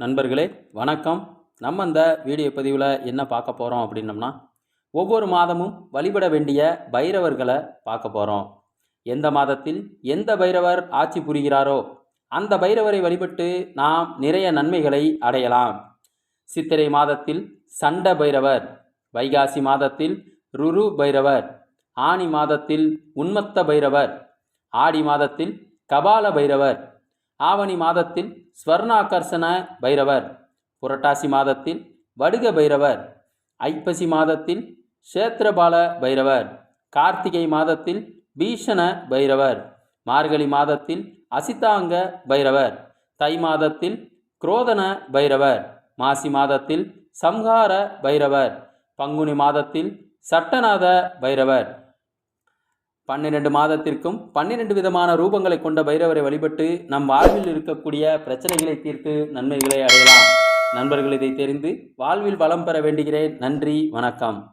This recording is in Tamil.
நண்பர்களே வணக்கம். நம்ம இந்த வீடியோ பதிவில் என்ன பார்க்க போகிறோம் அப்படின்னம்னா ஒவ்வொரு மாதமும் வழிபட வேண்டிய பைரவர்களை பார்க்க போகிறோம் எந்த மாதத்தில் எந்த பைரவர் ஆட்சி புரிகிறாரோ அந்த பைரவரை வழிபட்டு நாம் நிறைய நன்மைகளை அடையலாம். சித்திரை மாதத்தில் சண்ட பைரவர் வைகாசி மாதத்தில் ருரு பைரவர் ஆனி மாதத்தில் உன்மத்த பைரவர் ஆடி மாதத்தில் கபால பைரவர் ஆவணி மாதத்தில் ஸ்வர்ணாகர்ஷண பைரவர் புரட்டாசி மாதத்தில் வடுக பைரவர் ஐப்பசி மாதத்தில் சேத்திரபால பைரவர் கார்த்திகை மாதத்தில் பீஷண பைரவர் மார்கழி மாதத்தில் அசிதாங்க பைரவர் தை மாதத்தில் குரோதன பைரவர் மாசி மாதத்தில் சம்ஹார பைரவர் பங்குனி மாதத்தில் சட்டநாத பைரவர் பன்னிரண்டு மாதத்திற்கும் பன்னிரண்டு விதமான ரூபங்களை கொண்ட பைரவரை வழிபட்டு நம் வாழ்வில் இருக்கக்கூடிய பிரச்சனைகளை தீர்த்து நன்மைகளை அடையலாம். நண்பர்கள் இதை தெரிந்து வாழ்வில் வளம் பெற வேண்டுகிறேன். நன்றி வணக்கம்.